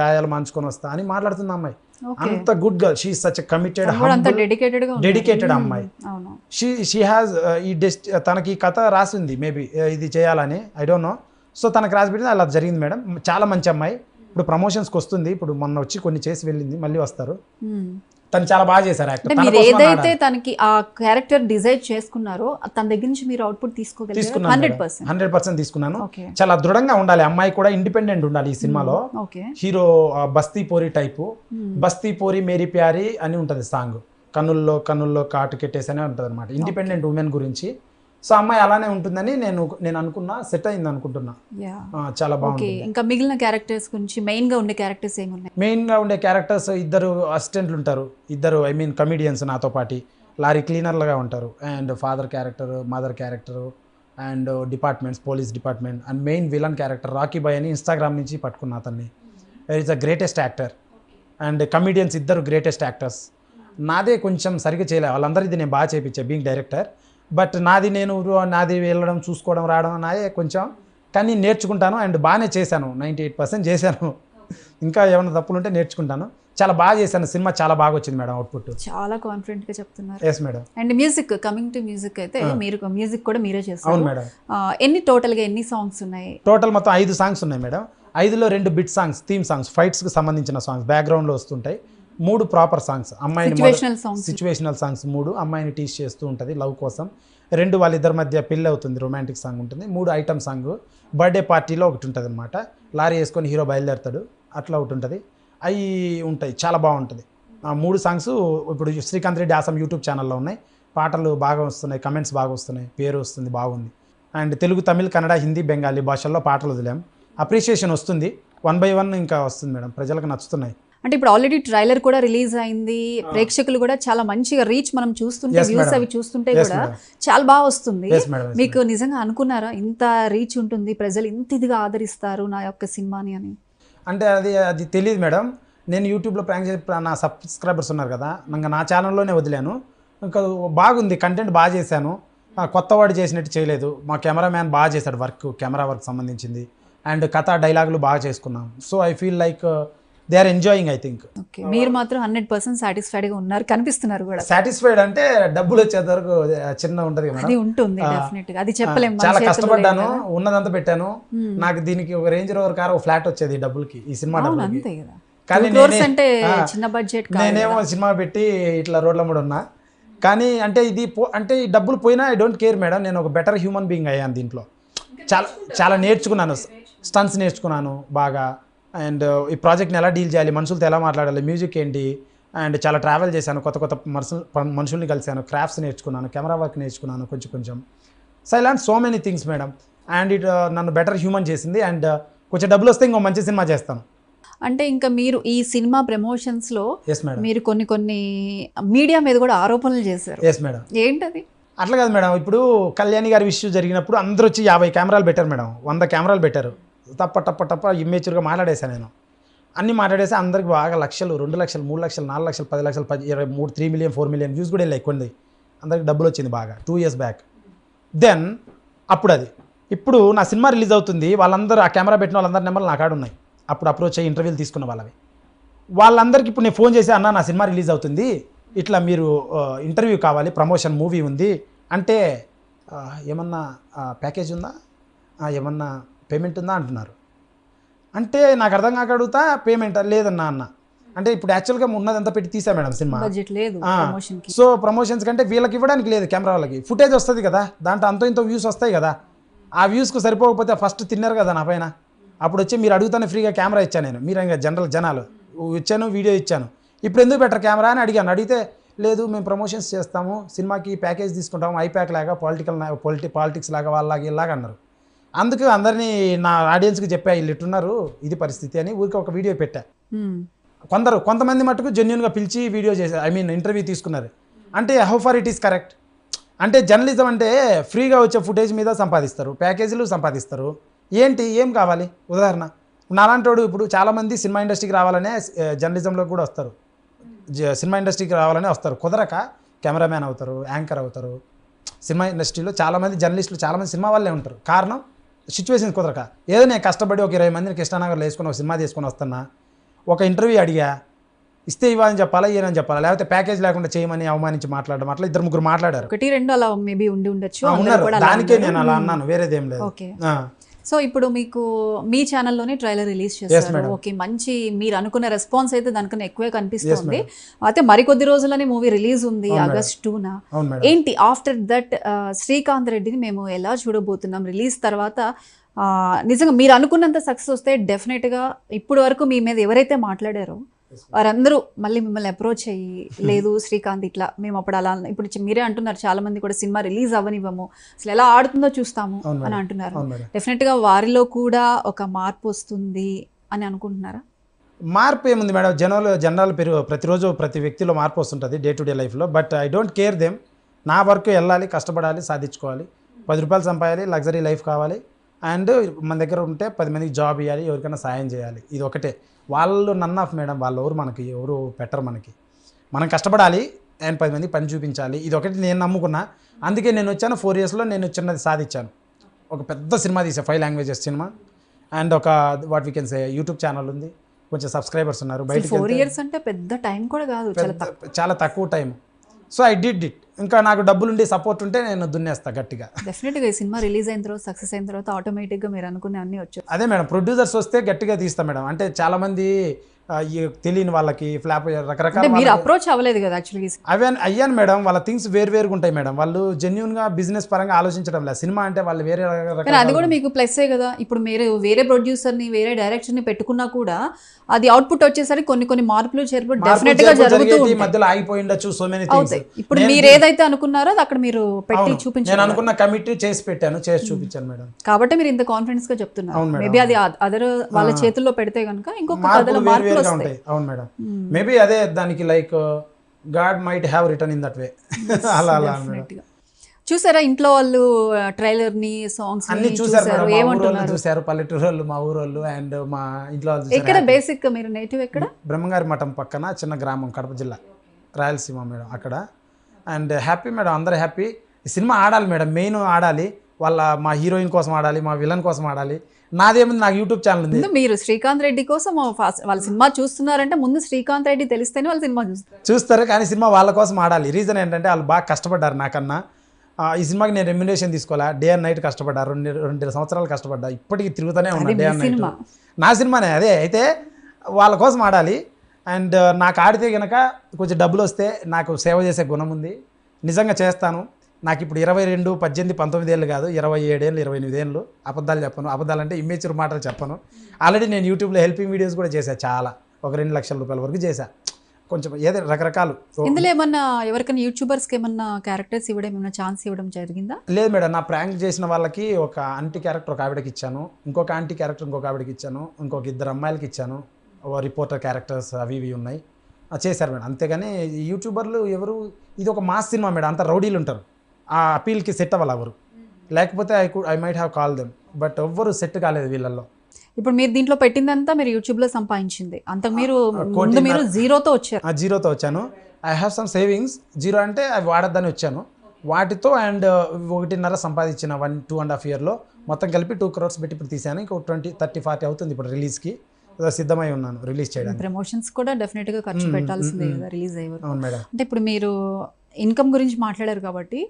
గాయాలు మంచుకొని వస్తా అని మాట్లాడుతుంది అమ్మాయి. అంత good girl she such committed dedicated అమ్మాయి. షీ షీ హ్యాస్ ఈ డెస్ట్ తనకి ఈ కథ రాసింది మేబీ ఇది చేయాలని ఐ డోంట్ నో సో తనకు రాసి పెట్టింది అలా జరిగింది మేడం. చాలా మంచి అమ్మాయి. ఇప్పుడు ప్రమోషన్స్కి వస్తుంది ఇప్పుడు మొన్న వచ్చి కొన్ని చేసి వెళ్ళింది. మళ్ళీ వస్తారు. తను చాలా బాగా చేశారు యాక్టర్. మీరు ఏదైతే తనకి ఆ క్యారెక్టర్ డిజైన్ చేసుకున్నారో తన దగ్గర నుంచి మీరు అవుట్పుట్ తీసుకోగలిగారు? హండ్రెడ్ పర్సెంట్ హండ్రెడ్ పర్సెంట్ తీసుకున్నాను. చాలా దృఢంగా ఉండాలి. అమ్మాయి కూడా ఇండిపెండెంట్ ఉండాలి ఈ సినిమాలో. హీరో బస్తీ పోరి టైపు. బస్తీ పోరి మేరీ ప్యారి అని ఉంటుంది సాంగ్. కన్నుల్లో కన్నుల్లో కాటు కెట్టేసి అని ఉంటుంది అనమాట ఇండిపెండెంట్ ఉమెన్ గురించి. సో అమ్మాయి అలానే ఉంటుందని నేను నేను అనుకున్నా సెట్ అయింది అనుకుంటున్నా. చాలా బాగుంది ఇంకా మిగిలిన క్యారెక్టర్స్ గురించి మెయిన్గా ఉండే క్యారెక్టర్స్ ఏమున్నాయి? మెయిన్గా ఉండే క్యారెక్టర్స్ ఇద్దరు అసిస్టెంట్లు ఉంటారు. ఇద్దరు ఐ మీన్ కమిడియన్స్ నాతో పాటి. లారీ క్లీనర్లుగా ఉంటారు. And father character mother character and departments police department and main villain character Rocky boy అని ఇన్స్టాగ్రామ్ నుంచి పట్టుకున్న అతన్ని. Is the greatest actor and comedians ఇద్దరు గ్రేటెస్ట్ యాక్టర్స్ నాదే కొంచెం సరిగ్గా చేయలే. వాళ్ళందరిది నేను బాగా చేయించా బీయింగ్ డైరెక్టర్ బట్ నాది నేను నాది వెళ్ళడం చూసుకోవడం రావడం నాదే కొంచెం. కానీ నేర్చుకుంటాను అండ్ బాగానే చేశాను. నైంటీ ఎయిట్ పర్సెంట్ చేశాను. ఇంకా ఏమైనా తప్పులు ఉంటే నేర్చుకుంటాను. చాలా బాగా చేశాను. సినిమా చాలా బాగా వచ్చింది మేడం అవుట్పుట్ చాలా కాన్ఫిడెంట్గా చెప్తున్నారు. Yes madam. And music coming to music అయితే మీరు మ్యూజిక్ కూడా మీరే అవును చేస్తారు మేడం. ఆ, ఎన్ని టోటల్గా ఎన్ని సాంగ్స్ ఉన్నాయి? టోటల్ మొత్తం ఐదు సాంగ్స్ ఉన్నాయి మేడం. ఐదులో రెండు బిట్ సాంగ్స్ థీమ్ సాంగ్స్ ఫైట్స్కి సంబంధించిన సాంగ్స్ బ్యాక్గ్రౌండ్లో వస్తుంటాయి. మూడు ప్రాపర్ సాంగ్స్. అమ్మాయిని సిచ్యువేషనల్ సాంగ్స్ సిచ్యువేషనల్ సాంగ్స్ మూడు అమ్మాయిని టీచ్ చేస్తూ ఉంటుంది లవ్ కోసం. రెండు వాళ్ళిద్దరి మధ్య పెళ్ళి అవుతుంది రొమాంటిక్ సాంగ్ ఉంటుంది. మూడు ఐటమ్ సాంగ్ బర్త్డే పార్టీలో ఒకటి ఉంటుంది అనమాట లారీ వేసుకొని హీరో బయలుదేరుతాడు. అట్లా ఒకటి ఉంటుంది. అవి ఉంటాయి. చాలా బాగుంటుంది. ఆ మూడు సాంగ్స్ ఇప్పుడు శ్రీకాంత్ రెడ్డి ఆసం యూట్యూబ్ ఛానల్లో ఉన్నాయి. పాటలు బాగా వస్తున్నాయి కమెంట్స్ బాగా వస్తున్నాయి పేరు వస్తుంది బాగుంది. అండ్ తెలుగు తమిళ్ కన్నడ హిందీ బెంగాలీ భాషల్లో పాటలు వదిలాం. అప్రిషియేషన్ వస్తుంది. వన్ బై వన్ ఇంకా వస్తుంది మేడం. ప్రజలకు నచ్చుతున్నాయి. అంటే ఇప్పుడు ఆల్రెడీ ట్రైలర్ కూడా రిలీజ్ అయింది. ప్రేక్షకులు కూడా చాలా మంచిగా రీచ్ మనం చూస్తుంటే వ్యూస్. అవి చూస్తుంటే కూడా. చాలా బాగా వస్తుంది. మీకు నిజంగా అనుకున్నారా? ఇంత రీచ్ ఉంటుంది ప్రజలు ఇంత ఇదిగా ఆదరిస్తారు నా యొక్క సినిమాని అని? అంటే అది అది తెలియదు మేడం నేను యూట్యూబ్లో ప్రాంక్ చేసి నా సబ్స్క్రైబర్స్ ఉన్నారు కదా ఇంకా నా ఛానల్లోనే వదిలాను. ఇంకా బాగుంది కంటెంట్ బాగా చేశాను. ఆ, కొత్త వాడు చేసినట్టు చేయలేదు. మా కెమెరామ్యాన్ బాగా చేశాడు వర్క్ కెమెరా వర్క్ సంబంధించింది. అండ్ కథ డైలాగులు బాగా చేసుకున్నాం. So I feel like they are enjoying I think okay మీరు మాత్రం హండ్రెడ్ పర్సెంట్ సాటిస్ఫైడ్గా ఉన్నారు కనిపిస్తున్నారు కూడా. సాటిస్ఫైడ్ అంటే డబ్బులు వచ్చేంత వరకు చిన్న ఉంటుంది అది ఉంటుంది డెఫినెట్ అది చెప్పలేము చాలా కష్టపడ్డాను. ఉన్నదంతా పెట్టాను. Hmm. నాకు దీనికి ఒక రేంజ్ రోవర్ కార్ ఒక ఫ్లాట్ వచ్చేది ఈ డబ్బులకి ఈ సినిమా అంతే కదా. కానీ అంటే చిన్న బడ్జెట్ నేనేమో సినిమా పెట్టి ఇట్లా రోడ్ల మీద ఉన్నా. కానీ అంటే ఇది అంటే ఈ డబ్బులు పోయినా ఐ డోంట్ కేర్ మేడం. నేను ఒక బెటర్ హ్యూమన్ బీయింగ్ అయ్యాను దీంట్లో. చాలా చాలా నేర్చుకున్నాను. స్టన్స్ నేర్చుకున్నాను బాగా. అండ్ ఈ ప్రాజెక్ట్ని ఎలా డీల్ చేయాలి మనుషులతో ఎలా మాట్లాడాలి మ్యూజిక్ ఏంటి అండ్ చాలా ట్రావెల్ చేశాను కొత్త కొత్త మనుషులు మనుషుల్ని కలిశాను క్రాఫ్ట్స్ నేర్చుకున్నాను కెమెరా వర్క్ నేర్చుకున్నాను కొంచెం కొంచెం. So I so many things madam and it నన్ను బెటర్ హ్యూమన్ చేసింది. అండ్ కొంచెం డబ్బులు వస్తే ఇంకో మంచి సినిమా చేస్తాను. అంటే ఇంకా మీరు ఈ సినిమా ప్రమోషన్స్లో ఎస్ మేడం మీరు కొన్ని కొన్ని మీడియా మీద కూడా ఆరోపణలు చేశారు. ఎస్ మేడం ఏంటది? అట్లా కాదు మేడం ఇప్పుడు కళ్యాణి గారి ఇష్యూ జరిగినప్పుడు అందరూ వచ్చి యాభై కెమెరాలు పెట్టారు మేడం వంద కెమెరాలు పెట్టారు. తప్ప టప్ప టప్ప ఇమ్మేచ్యూర్గా మాట్లాడేశాను నేను. అన్ని మాట్లాడేసి అందరికి బాగా లక్షలు రెండు లక్షలు మూడు లక్షలు నాలుగు లక్షలు పది లక్షలు పది ఇరవై మూడు three million four million views కూడా వెళ్ళాయి కొన్ని. అందరికి డబ్బులు వచ్చింది బాగా టూ ఇయర్స్ బ్యాక్ దెన్ అప్పుడు అది ఇప్పుడు నా సినిమా రిలీజ్ అవుతుంది వాళ్ళందరూ ఆ కెమెరా పెట్టిన వాళ్ళందరి నెంబర్లు నా కాడ ఉన్నాయి. అప్పుడు అప్రోచ్ అయ్యి ఇంటర్వ్యూలు తీసుకున్న వాళ్ళవి. వాళ్ళందరికీ ఇప్పుడు నేను ఫోన్ చేసి అన్న నా సినిమా రిలీజ్ అవుతుంది. ఇట్లా మీరు ఇంటర్వ్యూ కావాలి ప్రమోషన్ మూవీ ఉంది. అంటే ఏమన్నా ప్యాకేజ్ ఉందా? ఏమన్నా పేమెంట్ ఉందా అంటున్నారు. అంటే నాకు అర్థం కాక అడుగుతా పేమెంట్ లేదన్నా అన్న. అంటే ఇప్పుడు యాక్చువల్గా ఉన్నదంతా పెట్టి తీసా మేడం సినిమా. బడ్జెట్ లేదు సో ప్రమోషన్స్ కంటే వీళ్ళకి ఇవ్వడానికి లేదు కెమెరా వాళ్ళకి. ఫుటేజ్ వస్తుంది కదా దాంట్లో అంతో ఇంతో వ్యూస్ వస్తాయి కదా. ఆ వ్యూస్కు సరిపోకపోతే ఫస్ట్ తిన్నారు కదా నా పైన. అప్పుడు వచ్చి మీరు అడుగుతానే ఫ్రీగా కెమెరా ఇచ్చాను నేను. మీరు ఇంకా జనరల్ జనాలు. ఇచ్చాను వీడియో ఇచ్చాను. ఇప్పుడు ఎందుకు బెటర్ కెమెరా అని అడిగాను. అడిగితే లేదు మేము ప్రమోషన్స్ చేస్తాము. సినిమాకి ప్యాకేజ్ తీసుకుంటాము. ఐప్యాక్ లాగా పొలిటికల్ పొలిటి పాలిటిక్స్ లాగా వాళ్ళలాగా ఇలాగా అన్నారు. అందుకు అందరినీ నా ఆడియన్స్కి చెప్పా వీళ్ళు ఇట్టున్నారు ఇది పరిస్థితి అని ఊరికి ఒక వీడియో పెట్టా. కొందరు కొంతమంది మటుకు జెన్యున్గా పిలిచి వీడియో చేశారు ఐ మీన్ ఇంటర్వ్యూ తీసుకున్నారు. అంటే how far it is correct అంటే జర్నలిజం అంటే ఫ్రీగా వచ్చే ఫుటేజ్ మీద సంపాదిస్తారు ప్యాకేజీలు సంపాదిస్తారు. ఏంటి ఏం కావాలి? ఉదాహరణ నాలాంటోడు ఇప్పుడు చాలామంది సినిమా ఇండస్ట్రీకి రావాలనే ఆ, జర్నలిజంలోకి కూడా వస్తారు. జ- సినిమా ఇండస్ట్రీకి రావాలనే వస్తారు. కుదరక కెమెరామ్యాన్ అవుతారు యాంకర్ అవుతారు. సినిమా ఇండస్ట్రీలో చాలామంది జర్నలిస్టులు చాలామంది సినిమా వాళ్ళే ఉంటారు. కారణం సిచ్యువేషన్ కుదరక. ఏదో నేను కష్టపడి ఒక ఇరవై మందిని కృష్ణానగర్లో వేసుకొని ఒక సినిమా తీసుకొని వస్తున్నా ఒక ఇంటర్వ్యూ అడిగా ఇస్తే ఇవ్వాలని చెప్పాలా ఇయ్యనని చెప్పాలా లేకపోతే ప్యాకేజ్ లేకుండా చేయమని అవమానించి మాట్లాడడం అట్లా ఇద్దరు ముగ్గురు మాట్లాడారు. ఒకటి రెండు అలా మేబీ ఉండి ఉండొచ్చు దానికే. నేను అలా. అన్నాను వేరేదేం లేదు. సో ఇప్పుడు మీకు మీ ఛానల్లోనే ట్రైలర్ రిలీజ్ చేస్తారు. ఓకే మంచి మీరు అనుకున్న రెస్పాన్స్ అయితే దానికన్నా ఎక్కువే కనిపిస్తుంది. అయితే మరికొద్ది రోజులని మూవీ రిలీజ్ ఉంది ఆగస్ట్ టూన ఏంటి ఆఫ్టర్ దట్ శ్రీకాంత్ రెడ్డిని మేము ఎలా చూడబోతున్నాం? రిలీజ్ తర్వాత ఆ, నిజంగా మీరు అనుకున్నంత సక్సెస్ వస్తే డెఫినెట్గా ఇప్పుడు వరకు మీ మీద ఎవరైతే మాట్లాడారో వారందరూ మళ్ళీ మిమ్మల్ని అప్రోచ్ అయ్యి లేదు శ్రీకాంత్ ఇట్లా మేము అప్పుడు అలా ఇప్పుడు మీరే అంటున్నారు చాలా మంది కూడా సినిమా రిలీజ్ అవ్వనివ్వము అసలు ఎలా ఆడుతుందో చూస్తాము అని. అంటున్నారు. అవును మేడం. డెఫినెట్గా వారిలో కూడా ఒక మార్పు వస్తుంది అని అనుకుంటున్నారా? మార్పు ఏముంది మేడం? జనాలు జనరల్ పెరుగు ప్రతిరోజు ప్రతి వ్యక్తిలో మార్పు వస్తుంటుంది డే టు డే లైఫ్లో but I don't care them. నా వర్క్ వెళ్ళాలి కష్టపడాలి సాధించుకోవాలి. పది రూపాయలు సంపాదాలి లగ్జరీ లైఫ్ కావాలి. అండ్ మన దగ్గర ఉంటే పది మందికి జాబ్ ఇవ్వాలి ఎవరికైనా సాయం చేయాలి. ఇది ఒకటే. వాళ్ళు నన్ ఆఫ్ మేడం వాళ్ళు ఎవరు మనకి ఎవరు పెట్టరు మనకి. మనం కష్టపడాలి అండ్ పది మందికి పని చూపించాలి. ఇది ఒకటి నేను నమ్ముకున్నా. అందుకే నేను వచ్చాను ఫోర్ ఇయర్స్లో నేను చిన్నది సాధించాను. ఒక పెద్ద సినిమా తీసా ఫైవ్ లాంగ్వేజెస్ సినిమా. అండ్ ఒక what we can say YouTube channel ఉంది. కొంచెం సబ్స్క్రైబర్స్ ఉన్నారు బయటకి ఫోర్ ఇయర్స్ అంటే పెద్ద టైం కూడా కాదు చాలా తక్కువ time. So I did it. ఇంకా నాకు డబ్బులు ఉండి సపోర్ట్ ఉంటే నేను దున్నేస్తా గట్టిగా. డెఫినెట్గా ఈ సినిమా రిలీజ్ అయిన తర్వాత సక్సెస్ అయిన తర్వాత ఆటోమేటిక్గా మీరు అనుకునే అన్ని వచ్చు అదే మేడం ప్రొడ్యూసర్స్ వస్తే గట్టిగా తీస్తా మేడం. అంటే చాలా మంది ఆ, ఈ తెలియని వాళ్ళకి ఫ్లాప్ రకరకాల మీరు అప్రోచ్ అవ్వలేదు కదా యాక్చువల్లీ అవే అయ్యాను మేడం. వాళ్ళ థింగ్స్ వేరు వేరుగా ఉంటాయి మేడం. వాళ్ళు జెన్యున్గా బిజినెస్ పరంగా ఆలోచించడం లేదు. సినిమా అంటే వాళ్ళు వేరే అది కూడా మీకు ప్లస్సే కదా. ఇప్పుడు మీరు వేరే ప్రొడ్యూసర్ని వేరే డైరెక్టర్ని పెట్టుకున్నా కూడా అది అవుట్పుట్ వచ్చేసరికి కొన్ని కొన్ని మార్పులు చేర్పులు డెఫినెట్గా జరుగుతూ ఉంటాయి. మధ్యలో ఆగిపోయి ఉండొచ్చు సో మెనీ థింగ్స్ ఇప్పుడు మీరు ఏదైతే అనుకున్నారో అది అక్కడ మీరు పెట్టి అవును. నేను చూపించారు అనుకున్న కమిటీ చేసి పెట్టాను చేసి చూపించాను మేడం. కాబట్టి మీరు ఇంత కాన్ఫిడెన్స్గా చెప్తున్నారు. మేబీ అది అదర్ వాళ్ళ చేతుల్లో పెడితే కనుక ఇంకొక మార్పులు వస్తాయి. ఉంటాయి. అవును మేడం. మేబీ అదే దానికి like god might have return in that way అలా అలా మేడం. గా. చూసారా ఇంట్లో వాళ్ళు ట్రైలర్ని సాంగ్స్ అన్ని చూసారు ఏమంటున్నారు? చూసారు పల్లెటూరు వాళ్ళు మా ఊరు వాళ్ళు అండ్ మా ఇంట్లో వాళ్ళు ఎక్కడ బేసిక్ మీరు నేటివ్ ఎక్కడ? బ్రహ్మంగారి మఠం పక్కన చిన్న గ్రామం కడప జిల్లా. రాయలసీమ మేడం అక్కడ. అండ్ హ్యాపీ మేడం అందరూ హ్యాపీ సినిమా ఆడాలి మేడం మెయిన్ ఆడాలి. వాళ్ళ మా హీరోయిన్ కోసం ఆడాలి మా విలన్ కోసం ఆడాలి. నాదేముంది నాకు యూట్యూబ్ ఛానల్ ఉంది. మీరు శ్రీకాంత్ రెడ్డి కోసం వాళ్ళ సినిమా చూస్తున్నారంటే ముందు శ్రీకాంత్ రెడ్డి తెలిస్తేనే వాళ్ళు సినిమా చూస్తారు. చూస్తారు కానీ సినిమా వాళ్ళ కోసం ఆడాలి. రీజన్ ఏంటంటే వాళ్ళు బాగా కష్టపడ్డారు నాకన్నా. ఈ సినిమాకి నేను రెమ్యునేషన్ తీసుకోవాలా డే అండ్ నైట్ కష్టపడ్డా రెండు రెండు సంవత్సరాలు కష్టపడ్డా. ఇప్పటికీ తిరుగుతూనే ఉన్నా డే అండ్ నైట్ సినిమా. నా సినిమానే అదే. అయితే వాళ్ళ కోసం ఆడాలి. అండ్ నాకు ఆడితే కనుక కొంచెం డబ్బులు వస్తే నాకు సేవ చేసే గుణం ఉంది. నిజంగా చేస్తాను. నాకు ఇప్పుడు ఇరవై రెండు పద్దెనిమిది పంతొమ్మిది ఏళ్ళు కాదు ఇరవై ఏడేళ్ళు ఇరవై ఎనిమిది ఏళ్ళు అబద్ధాలు చెప్పను. అబద్ధాలు అంటే ఇమ్మేచర్ మాటలు చెప్పను. ఆల్రెడీ నేను యూట్యూబ్లో హెల్పింగ్ వీడియోస్ కూడా చేశాను చాలా. ఒక రెండు లక్షల రూపాయల వరకు చేశా. కొంచెం ఏదో రకరకాలు. ఇందులో ఏమన్నా ఎవరికైనా యూట్యూబర్స్కి ఏమన్నా క్యారెక్టర్స్ ఇవ్వడం ఏమన్నా ఛాన్స్ ఇవ్వడం జరిగిందా? లేదు మేడం నా ప్రాంక్ చేసిన వాళ్ళకి ఒక ఆంటీ క్యారెక్టర్ ఒక ఆవిడకి ఇచ్చాను. ఇంకొక ఆంటీ క్యారెక్టర్ ఇంకొక ఆవిడకి ఇచ్చాను. ఇంకొక ఇద్దరు అమ్మాయిలకి ఇచ్చాను. రిపోర్టర్ క్యారెక్టర్స్ అవి ఇవి ఉన్నాయి. చేశారు మేడం. అంతేగాని యూట్యూబర్లు ఎవరు? ఇది ఒక మాస్ సినిమా మేడం. అంత రౌడీలు ఉంటారు. ఆ అపీల్కి సెట్ అవ్వాలి ఎవరు. లేకపోతే I could I might have call them but ఎవ్వరు సెట్ కాలేదు వీళ్ళల్లో. ఇప్పుడు మీరు దీంట్లో పెట్టిందంతా మీరు యూట్యూబ్లో సంపాదించింది. అంత మీరు ముందు. మీరు జీరోతో వచ్చారు. ఆ జీరోతో వచ్చాను. I have some savings zero అంటే అవి వాడద్దని వచ్చాను. వాటితో అండ్ ఒకటిన్నర సంపాదించిన వన్ టూ అండ్ హాఫ్ ఇయర్లో మొత్తం కలిపి టూ క్రోర్స్ పెట్టి ఇప్పుడు తీసాను ఇంకో ట్వంటీ థర్టీ ఫార్టీ అవుతుంది ఇప్పుడు రిలీజ్కి సిద్ధమై ఉన్నాను రిలీజ్ చేయడానికి. ప్రమోషన్స్ కూడా డెఫినెట్గా ఖర్చు పెట్టాల్సిందే కదా రిలీజ్ అయ్యే వరకు. అవును మేడం. అంటే ఇప్పుడు మీరు ఇన్కమ్ గురించి మాట్లాడారు కాబట్టి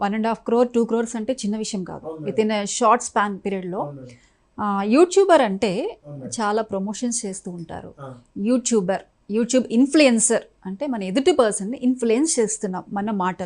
one and half crore two crores అంటే చిన్న విషయం కాదు. విత్ ఇన్ షార్ట్ స్పాన్ పీరియడ్లో యూట్యూబర్ అంటే చాలా ప్రమోషన్స్ చేస్తూ ఉంటారు. యూట్యూబర్ యూట్యూబ్ ఇన్ఫ్లుయెన్సర్ అంటే మన ఎదుటి పర్సన్ని ఇన్ఫ్లుయెన్స్ చేస్తున్నాం మన మాటలు.